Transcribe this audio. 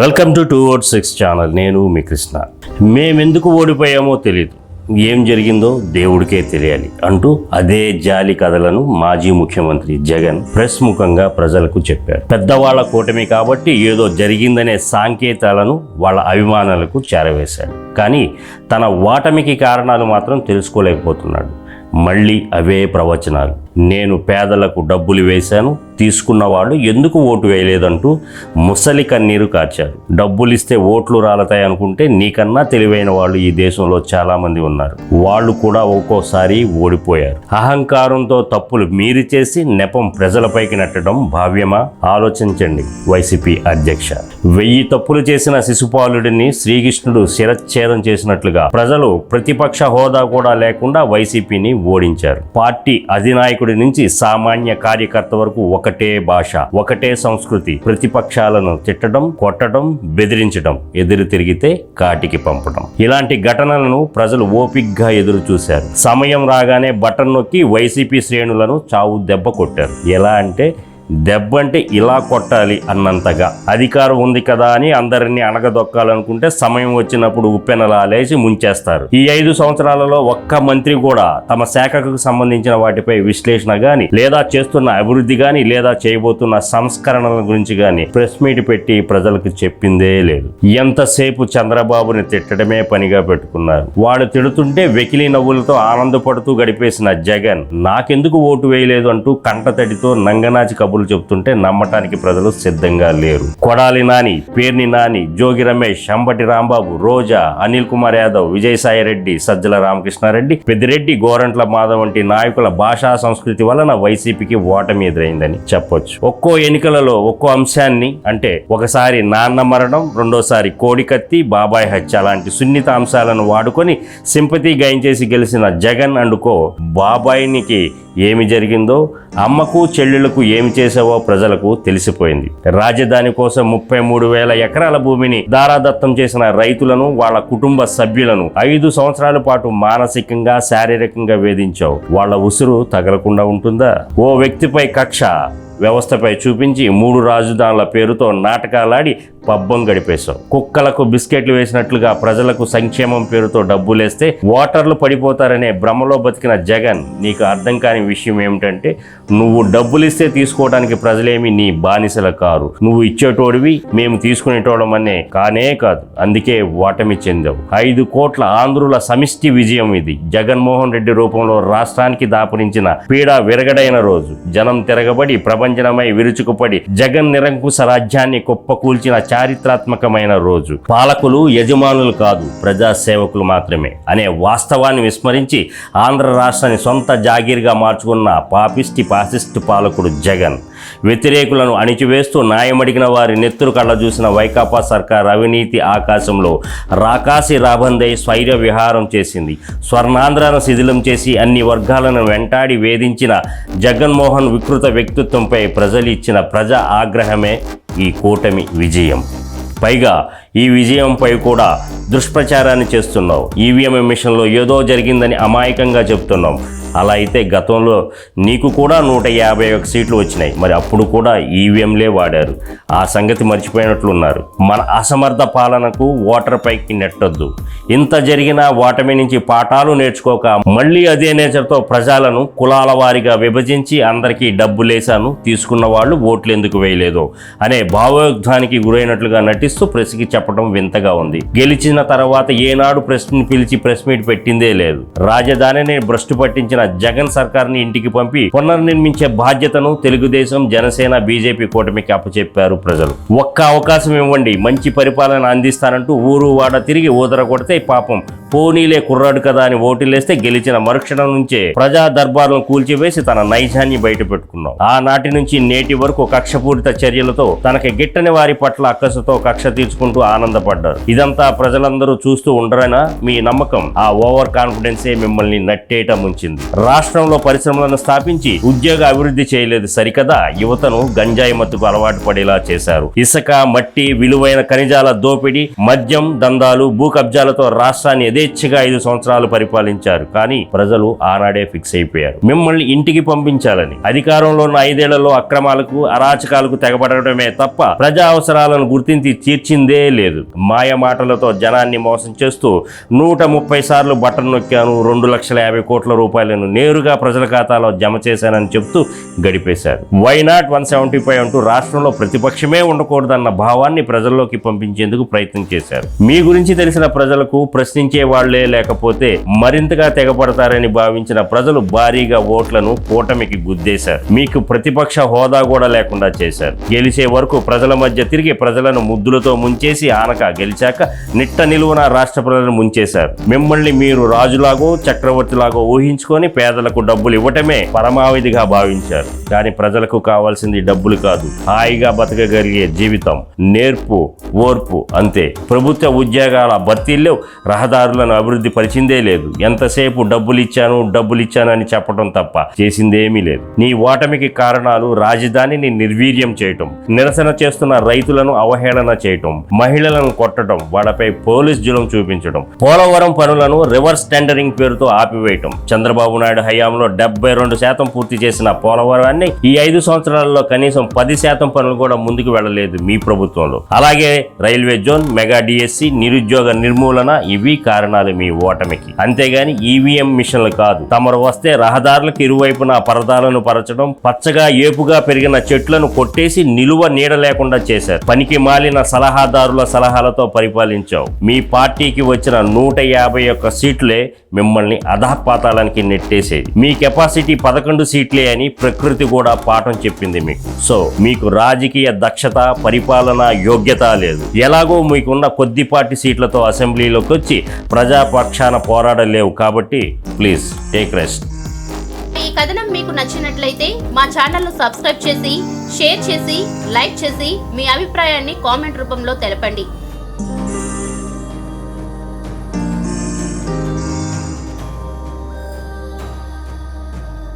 Welcome to two ought six channel. నేను మీ కృష్ణ. మేమెందుకు ఓడిపోయామో తెలియదు ఏం జరిగిందో దేవుడికే తెలియాలి అంటూ అదే జాలి కథలను మాజీ ముఖ్యమంత్రి జగన్ ప్రెస్ ముఖంగా ప్రజలకు చెప్పారు. పెద్దవాళ్ళ కూటమి కాబట్టి ఏదో జరిగిందనే సాంకేతాలను వాళ్ళ అభిమానులకు చేరవేశాడు. కానీ తన ఓటమికి కారణాలు మాత్రం తెలుసుకోలేకపోతున్నాడు. మళ్ళీ అవే ప్రవచనాలు. నేను పేదలకు డబ్బులు వేశాను తీసుకున్నవాడు ఎందుకు ఓటు వేయలేదంటూ ముసలి కన్నీరు కార్చారు. డబ్బులు ఇస్తే ఓట్లు రాలతాయి అనుకుంటే నీకన్నా తెలివైన వాళ్ళు ఈ దేశంలో చాలామంది ఉన్నారు. వాళ్ళు కూడా ఒక్కోసారి ఓడిపోయారు. అహంకారంతో తప్పులు మీరు చేసి నెపం ప్రజలపైకి నెట్టడం భావ్యమా? ఆలోచించండి వైసీపీ అధ్యక్ష. వెయ్యి తప్పులు చేసిన శిశుపాలుడిని శ్రీకృష్ణుడు శిరచ్ఛేదం చేసినట్లుగా ప్రజలు ప్రతిపక్ష హోదా కూడా లేకుండా వైసీపీని ఓడించారు. పార్టీ అధినాయకుడి నుంచి సామాన్య కార్యకర్త వరకు ఒకటే భాష ఒకటే సంస్కృతి. ప్రతిపక్షాలను తిట్టడం కొట్టడం బెదిరించడం ఎదురు తిరిగితే కాటికి పంపడం. ఇలాంటి ఘటనలను ప్రజలు ఓపిగ్గా ఎదురు చూశారు. సమయం రాగానే బటన్ నొక్కి వైసీపీ శ్రేణులను చావు దెబ్బ కొట్టారు. ఎలా అంటే దెబ్బ అంటే ఇలా కొట్టాలి అన్నంతగా. అధికారం ఉంది కదా అని అందరినీ అణగదొక్కాలనుకుంటే సమయం వచ్చినప్పుడు ఉప్పెనలా లేచి ముంచేస్తారు. ఈ ఐదు సంవత్సరాలలో ఒక్క మంత్రి కూడా తమ శాఖకు సంబంధించిన వాటిపై విశ్లేషణ గాని లేదా చేస్తున్న అభివృద్ధి గాని లేదా చేయబోతున్న సంస్కరణల గురించి గాని ప్రెస్ మీట్ పెట్టి ప్రజలకు చెప్పిందే లేదు. ఎంతసేపు చంద్రబాబుని తిట్టడమే పనిగా పెట్టుకున్నారు. వాడు తిడుతుంటే వెకిలి నవ్వులతో ఆనందపడుతూ గడిపేసిన జగన్ నాకెందుకు ఓటు వేయలేదు అంటూ కంటతడితో నంగనాచి కబుర్లు చెప్తుంటే నమ్మటానికి ప్రజలు సిద్ధంగా లేరు. కొడాలి నాని పేర్ని నాని జోగి రమేష్ అంబటి రాంబాబు రోజా అనిల్ కుమార్ యాదవ్ విజయసాయి రెడ్డి సజ్జల రామకృష్ణారెడ్డి పెద్దిరెడ్డి గోరంట్ల మాధవ్ వంటి నాయకుల భాషా సంస్కృతి వలన వైసీపీకి ఓటమి ఎదురైందని చెప్పొచ్చు. ఒక్కో ఎన్నికలలో ఒక్కో అంశాన్ని అంటే ఒకసారి నాన్న మరణం రెండోసారి కోడికత్తి బాబాయ్ హత్య లాంటి సున్నిత అంశాలను వాడుకొని సింపతి గాయించేసి గెలిచిన జగన్ అండుకో బాబాయినికి ఏమి జరిగిందో అమ్మకు చెల్లెళ్ళకు ఏమి చేసావో ప్రజలకు తెలిసిపోయింది. రాజధాని కోసం ముప్పై మూడు వేల ఎకరాల భూమిని దారాదత్తం చేసిన రైతులను వాళ్ళ కుటుంబ సభ్యులను ఐదు సంవత్సరాల పాటు మానసికంగా శారీరకంగా వేధించావు. వాళ్ళ ఉసురు తగలకుండా ఉంటుందా? ఓ వ్యక్తిపై కక్ష. వ్యవస్థపై చూపించి మూడు రాజధానుల పేరుతో నాటకాలాడి పబ్బం గడిపేశావు కుక్కలకు బిస్కెట్లు వేసినట్లుగా ప్రజలకు సంక్షేమం పేరుతో డబ్బులేస్తే ఓటర్లు పడిపోతారనే భ్రమలో బతికిన జగన్ నీకు అర్థం కాని విషయం ఏమిటంటే నువ్వు డబ్బులు ఇస్తే తీసుకోవడానికి ప్రజలేమి నీ బానిసల కారు. నువ్వు ఇచ్చేటోడివి మేము తీసుకునేటోడం అనే కానే కాదు. అందుకే ఓటమి చెందావు. ఐదు కోట్ల ఆంధ్రుల సమిష్టి విజయం ఇది. జగన్మోహన్ రెడ్డి రూపంలో రాష్ట్రానికి దాపురించిన పీడ విరగడైన రోజు. జనం తిరగబడి ప్రభంజనమై విరుచుకుపడి జగన్ నిరంకుశ రాజ్యాన్ని కుప్పకూల్చిన చారిత్రాత్మకమైన రోజు. పాలకులు యజమానులు కాదు ప్రజాసేవకులు మాత్రమే అనే వాస్తవాన్ని విస్మరించి ఆంధ్ర రాష్ట్రాన్ని సొంత జాగీర్గా మార్చుకున్న పాపిస్టి పాసిస్టు పాలకుడు జగన్. వ్యతిరేకులను అణిచివేస్తూ న్యాయమడిగిన వారి నెత్తురు కళ్ళ చూసిన వైకాపా సర్కార్ అవినీతి ఆకాశంలో రాకాసి రాబందై స్వైర్య విహారం చేసింది. స్వర్ణాంధ్రను శిథిలం చేసి అన్ని వర్గాలను వెంటాడి వేధించిన జగన్మోహన్ వికృత వ్యక్తిత్వంపై ప్రజలు ఇచ్చిన ప్రజా ఆగ్రహమే ఈ కూటమి విజయం. పైగా ఈ విజయంపై కూడా దుష్ప్రచారాన్ని చేస్తున్నావు ఈవీఎం మిషన్లో ఏదో జరిగిందని అమాయకంగా చెప్తున్నాం. అలా అయితే గతంలో నీకు కూడా నూట యాభై ఒక సీట్లు వచ్చినాయి. మరి అప్పుడు కూడా ఈవీఎంలే వాడారు. ఆ సంగతి మర్చిపోయినట్లున్నారు. మన అసమర్థ పాలనకు ఓటర్ పైకి నెట్టొద్దు. ఇంత జరిగినా ఓటమి నుంచి పాఠాలు నేర్చుకోక మళ్ళీ అదే నేచర్తో ప్రజలను కులాల వారిగా విభజించి అందరికీ డబ్బులేశాను తీసుకున్న వాళ్ళు ఓట్లు ఎందుకు వేయలేదో అనే భావోద్ధానికి గురైనట్లుగా నటిస్తూ ప్రెస్కి చెప్పడం వింతగా ఉంది. గెలిచిన తర్వాత ఏనాడు ప్రెస్ని పిలిచి ప్రెస్ మీట్ పెట్టిందే లేదు. రాజధానిని భ్రష్టు పట్టించిన జగన్ సర్కార్ని ఇంటికి పంపి పునర్నిర్మించే బాధ్యతను తెలుగుదేశం జనసేన బీజేపీ కూటమికి అప్పచెప్పారు ప్రజలు. ఒక్క అవకాశం ఇవ్వండి మంచి పరిపాలన అందిస్తానంటూ ఊరు వాడ తిరిగి ఊదర కొడితే పాపం. పోనీలే కుర్రాడు కదా అని ఓటులేస్తే గెలిచిన మరుక్షణం నుంచే ప్రజా దర్బార్లను కూల్చివేసి తన నైజాన్ని బయట పెట్టుకున్నాం ఆనాటి నుంచి నేటి వరకు కక్షపూరిత చర్యలతో తనకి గిట్టని వారి పట్ల అక్కసుతో కక్ష తీర్చుకుంటూ ఆనందపడ్డారు. ఇదంతా ప్రజలందరూ చూస్తూ ఉండరనా? మీ నమ్మకం ఆ ఓవర్ కాన్ఫిడెన్సే మిమ్మల్ని నట్టేట ముంచింది. రాష్ట్రంలో పరిశ్రమలను స్థాపించి ఉద్యోగ అభివృద్ధి చేయలేదు సరికదా? యువతను గంజాయి మత్తుకు అలవాటు పడేలా చేశారు. ఇసుక మట్టి విలువైన ఖనిజాల దోపిడీ మద్యం దందాలు భూ కబ్జాలతో రాష్ట్రాన్ని ఎదే యథేచ్ఛగా ఐదు సంవత్సరాలు పరిపాలించారు. కానీ ప్రజలు ఆనాడే ఫిక్స్ అయిపోయారు. మిమ్మల్ని ఇంటికి పంపించాలని. అధికారంలో ఉన్న ఐదేళ్ళలో అక్రమాలకు అరాచకాలకు తెగబడటమే తప్ప ప్రజా అవసరాలను గుర్తించి తీర్చిందే లేదు. మాయ మాటలతో జనాన్ని మోసం చేస్తూ నూట ముప్పై సార్లు బటన్ నొక్కాను రెండు లక్షల యాభై కోట్ల రూపాయలను నేరుగా ప్రజల ఖాతాలో జమ చేశానని చెప్తూ గడిపేశారు. Why not one seventy five అంటూ రాష్ట్రంలో ప్రతిపక్షమే ఉండకూడదన్న భావాన్ని ప్రజల్లోకి పంపించేందుకు ప్రయత్నం చేశారు. మీ గురించి తెలిసిన ప్రజలకు ప్రశ్నించే వాళ్ళే లేకపోతే మరింతగా తెగపడతారని భావించిన ప్రజలు భారీగా ఓట్లను కూటమికి గుద్దేశారు. మీకు ప్రతిపక్ష హోదా కూడా లేకుండా చేశారు. గెలిచే వరకు ప్రజల మధ్య తిరిగి ప్రజలను ముద్దులతో ముంచేసి ఆనక గెలిచాక నిట్ట నిలువున రాష్ట్ర ప్రజలను ముంచేశారు. మిమ్మల్ని మీరు రాజులాగో చక్రవర్తిలాగో ఊహించుకొని పేదలకు డబ్బులు ఇవ్వటమే పరమావధిగా భావించారు. కానీ ప్రజలకు కావాల్సింది డబ్బులు కాదు. హాయిగా బతకగలిగే జీవితం. నేర్పు ఓర్పు అంతే. ప్రభుత్వ ఉద్యోగాల భర్తీల్లో రహదారులను అభివృద్ధి పరిచిందే లేదు. ఎంతసేపు డబ్బులు ఇచ్చాను డబ్బులు ఇచ్చాను అని చెప్పడం తప్ప చేసిందేమీ లేదు. నీ ఓటమికి కారణాలు రాజధానిని నిర్వీర్యం చేయటం నిరసన చేస్తున్న రైతులను అవహేళన చేయటం మహిళలను కొట్టడం వాళ్ళపై పోలీస్ జులం చూపించడం పోలవరం పనులను రివర్స్ టెండరింగ్ పేరుతో ఆపివేయటం. చంద్రబాబు నాయుడు హయాంలో డెబ్బై రెండు శాతం పూర్తి చేసిన పోలవరాన్ని ఈ ఐదు సంవత్సరాలలో కనీసం పది శాతం పనులు కూడా ముందుకు వెళ్ళలేదు మీ ప్రభుత్వంలో. అలాగే రైల్వే జోన్ మెగా డిఎస్సి నిరుద్యోగ నిర్మూలన ఇవి కారణాలు మీ ఓటమికి. అంతేగాని ఈవీఎం మిషన్లు కాదు. తమరు వస్తే రహదారులకు ఇరువైపున పరదాలను పరచడం పచ్చగా ఏపుగా పెరిగిన చెట్లను కొట్టేసి నిలువ నీడ లేకుండా చేశారు. పనికి మాలిన సలహాదారుల సలహాలతో పరిపాలించావు. మీ పార్టీకి వచ్చిన నూట యాభై ఒక్క సీట్లే మిమ్మల్ని అధపాతాళానికి నెట్టేసేది మీ కెపాసిటీ పదకొండు సీట్లే అని ప్రకృతి కూడా పాఠం చెప్పింది మీకు. సో మీకు రాజకీయ దక్షత పరిపాలన యోగ్యత లేదు. ఎలాగో మీకున్న కొద్దిపాటి సీట్లతో అసెంబ్లీలోకి వచ్చి ప్రజాపక్షాన పోరాడలేవు కాబట్టి ప్లీజ్ టేక్ రెస్ట్. ఈ కథనం మీకు నచ్చినట్లయితే మా ఛానల్ను సబ్స్క్రైబ్ చేసి షేర్ చేసి లైక్ చేసి మీ అభిప్రాయాన్ని కామెంట్ రూపంలో తెలపండి.